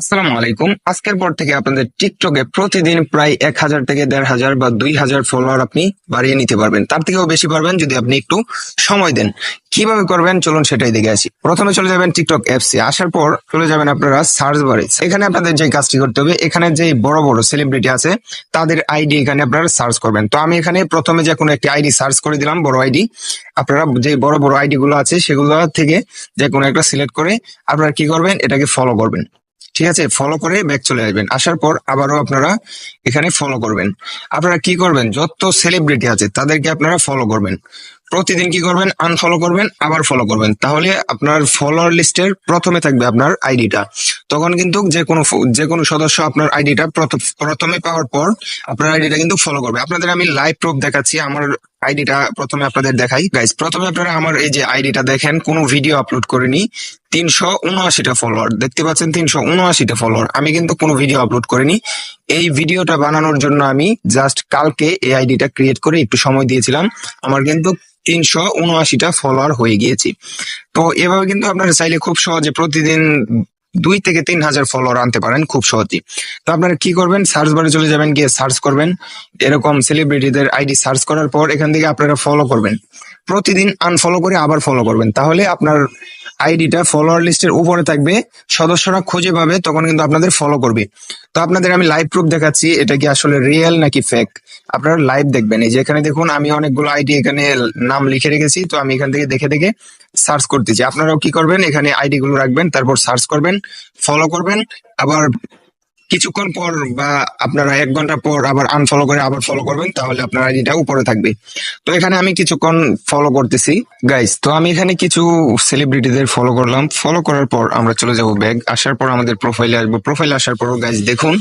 আসসালামু আলাইকুম। আজকের পর থেকে আপনাদের টিকটকে প্রতিদিন প্রায় এক হাজার থেকে দেড় হাজার বা দুই হাজার ফলোয়ার আপনি বাড়িয়ে নিতে পারবেন। তার থেকেও বেশি পারবেন যদি আপনি একটু সময় দেন। কীভাবে করবেন? চলুন সেটাই দেখে আসি। প্রথমে চলে যাবেন টিকটক অ্যাপসে আসার পর চলে যাবেন আপনারা সার্চ বারে এখানে আপনাদের যে কাজটি করতে হবে, এখানে যে বড় বড় সেলিব্রিটি আছে, তাদের আইডি এখানে আপনারা সার্চ করবেন। তো আমি এখানে প্রথমে যে কোনো একটি আইডি সার্চ করে দিলাম, বড় আইডি আপনারা যে বড় বড় আইডি গুলো আছে, সেগুলো থেকে যে কোনো একটা সিলেক্ট করে আপনারা কি করবেন? এটাকে ফলো করবেন। ঠিক আছে ফলো করে ব্যাক চলে আসবেন। আসার পর আবারও আপনারা এখানে ফলো করবেন। আপনারা কি করবেন? যত সেলিব্রিটি আছে, তাদেরকে আপনারা ফলো করবেন। প্রতিদিন কি করবেন? আনফলো করবেন, আবার ফলো করবেন। তাহলে আপনার ফলোয়ার লিস্টের প্রথমে থাকবে আপনার আইডিটা তখন কিন্তু যে কোনো যে কোনো সদস্য আপনার আইডিটা প্রথমে পাওয়ার পর আপনার আইডিটা কিন্তু ফলো করবে। আপনাদের আমি লাইভ প্রুফ দেখাচ্ছি, আমার আইডিটা প্রথমে আপনাদের দেখাই। গাইজ প্রথমে আপনারা আমার এই যে আইডিটা দেখেন, কোনো ভিডিও আপলোড করিনি। তিনশো উনআশিটা ফলোয়ার দেখতে পাচ্ছেন তিনশো উনআশিটা ফলোয়ার আমি কিন্তু কোনো ভিডিও আপলোড করিনি। এই ভিডিওটা বানানোর জন্য আমি জাস্ট কালকে এই আইডিটা ক্রিয়েট করে একটু সময় দিয়েছিলাম। আমার কিন্তু তিনশো উনআশিটা ফলোয়ার হয়ে গিয়েছি। তো এভাবে কিন্তু আপনারা চাইলে খুব সহজে প্রতিদিন দুই থেকে তিন হাজার ফলোয়ার আনতে পারেন খুব সহজেই। তো আপনারা কি করবেন? সার্চ বারে চলে যাবেন, গিয়ে সার্চ করবেন। এরকম সেলিব্রিটিদের আইডি সার্চ করার পর এখান থেকে আপনারা ফলো করবেন। প্রতিদিন আনফলো করে আবার ফলো করবেন। তাহলে আপনার আইডিটা ফলোয়ার লিস্টের উপরে থাকবে। সদস্যরা খুঁজে পাবে, তখন কিন্তু আপনাদের ফলো করবে। তো আপনাদের আমি লাইভ প্রুফ দেখাচ্ছি, এটা কি আসলে রিয়েল নাকি ফেক আপনারা লাইভ দেখবেন। এই যে এখানে দেখুন, আমি অনেকগুলো আইডি এখানে নাম লিখে রেখেছি, তো আমি এখান থেকে দেখে দেখে সার্চ করতেছি। আপনারাও কি করবেন, এখানে আইডি গুলো রাখবেন, তারপর সার্চ করবেন ফলো করবেন, আবার কিছুক্ষণ পর বা আপনারা এক ঘণ্টা পর আবার আনফলো করে আবার ফলো করবেন, তাহলে আপনার আইডিটা উপরে থাকবে। তো এখানে আমি কিছুক্ষণ ফলো করতেছি। গাইস তো আমি এখানে কিছু সেলিব্রিটিদের ফলো করলাম। ফলো করার পর আমরা চলে যাব ব্যাগ আসার পর আমাদের প্রোফাইলে আসব। প্রোফাইলে আসার পর গাইস দেখুন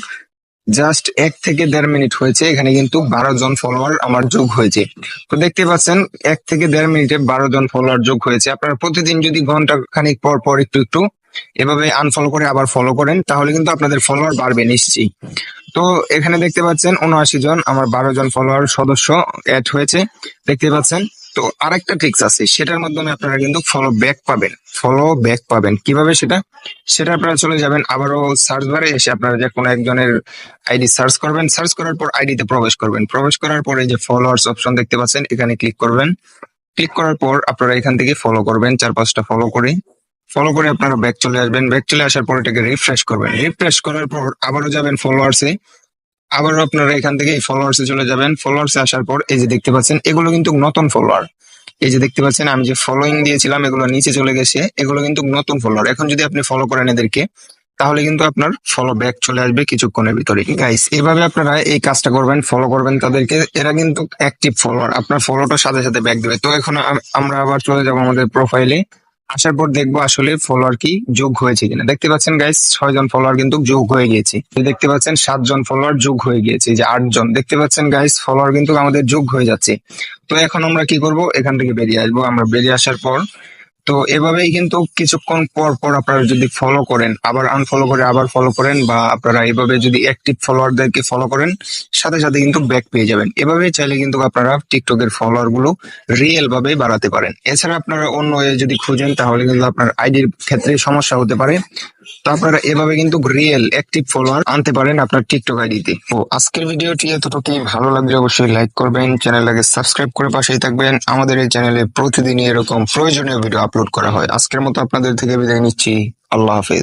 জাস্ট এক থেকে দেড় মিনিট হয়েছে। এখানে কিন্তু বারো জন ফলোয়ার আমার যোগ হয়েছে। তো দেখতে পাচ্ছেন, এক থেকে দেড় মিনিটে বারো জন ফলোয়ার যোগ হয়েছে। আপনারা প্রতিদিন যদি ঘণ্টা খানিক পর পর একটু একটু এভাবে আনফলো করে আবার ফলো করেন, তাহলে কিন্তু আপনাদের ফলোয়ার বাড়বে নিশ্চয়ই। তো এখানে দেখতে পাচ্ছেন উনআশি জন, আমার বারো জন ফলোয়ার সদস্য অ্যাড হয়েছে, দেখতে পাচ্ছেন। তো আরেকটা ট্রিক্স আছে, সেটার মাধ্যমে আপনারা কিন্তু ফলো ব্যাক পাবেন। ফলো ব্যাক পাবেন। কীভাবে সেটা? সেটা আপনারা চলে যাবেন, আবারও সার্চ বারে এসে আপনারা যে কোনো একজনের আইডি সার্চ করবেন। সার্চ করার পর আইডিতে প্রবেশ করবেন। প্রবেশ করার পর যে ফলোয়ার্স অপশন দেখতে পাচ্ছেন, এখানে ক্লিক করবেন। ক্লিক করার পর আপনারা এখান থেকে ফলো করবেন চার পাঁচটা ফলো করে। ফলো করে আপনারা ব্যাক চলে আসবেন। ব্যাক চলে আসার পর এটাকে রিফ্রেশ করবেন। রিফ্রেশ করার পর আবারও যাবেন ফলোয়ার্সে আবারও আপনারা এখান থেকে ফলোয়ার্সে চলে যাবেন। ফলোয়ার্সে আসার পর এই যে দেখতে পাচ্ছেন, এগুলো কিন্তু নতুন ফলোয়ার এই যে দেখতে পাচ্ছেন, আমি যে ফলোইং দিয়েছিলাম, এগুলো নিচে চলে গেছে। এগুলো কিন্তু নতুন ফলোয়ার এখন যদি আপনি ফলো করেন এদেরকে, তাহলে কিন্তু আপনার ফলো ব্যাক চলে আসবে কিছুক্ষণের ভিতরে। গাইস এভাবে আপনারা এই কাজটা করবেন ফলো করবেন তাদেরকে। এরা কিন্তু অ্যাক্টিভ ফলোয়ার আপনার ফলোটার সাথে সাথে ব্যাক দেবে। তো এখন আমরা আবার চলে যাব আমাদের প্রোফাইলে আসার পর দেখব আসলে ফলোয়ার কি যোগ হয়েছে কিনা। দেখতে পাচ্ছেন গাইস ছয় জন ফলোয়ার কিন্তু যোগ হয়ে গিয়েছে। দেখতে পাচ্ছেন সাতজন ফলোয়ার যোগ হয়ে গিয়েছে যে আটজন দেখতে পাচ্ছেন গাইস ফলোয়ার কিন্তু আমাদের যোগ হয়ে যাচ্ছে। তো এখন আমরা কি করব? এখান থেকে বেরিয়ে আসব। আমরা বেরিয়ে আসার পর তো এভাবেই কিন্তু কিছুক্ষণ পর পর আপনারা যদি ফলো করেন, আবার আনফলো করে আবার ফলো করেন বা আপনারা এভাবে যদি অ্যাক্টিভ ফলোয়ারদেরকে ফলো করেন, সাথে সাথে কিন্তু ব্যাক পেয়ে যাবেন। এভাবে চাইলে কিন্তু আপনারা টিকটকের ফলোয়ারগুলো রিয়েল ভাবে বাড়াতে পারেন। এছাড়া আপনারা অন্য যদি খুঁজেন, তাহলে কিন্তু আপনার আইডির ক্ষেত্রে সমস্যা হতে পারে। তো আপনারা এভাবে কিন্তু রিয়েল অ্যাক্টিভ ফলোয়ার আনতে পারেন আপনার টিকটক আইডিতে তো। আজকের ভিডিওটি এতটুকুই। ভালো লাগলে অবশ্যই লাইক করবেন, চ্যানেলটাকে সাবস্ক্রাইব করে পাশেই থাকবেন। আমাদের এই চ্যানেলে প্রতিদিনই এরকম প্রয়োজনীয় ভিডিও আপলোড করা হয়। আজকের মতো আপনাদের থেকে বিদায় নিচ্ছি। আল্লাহ হাফেজ।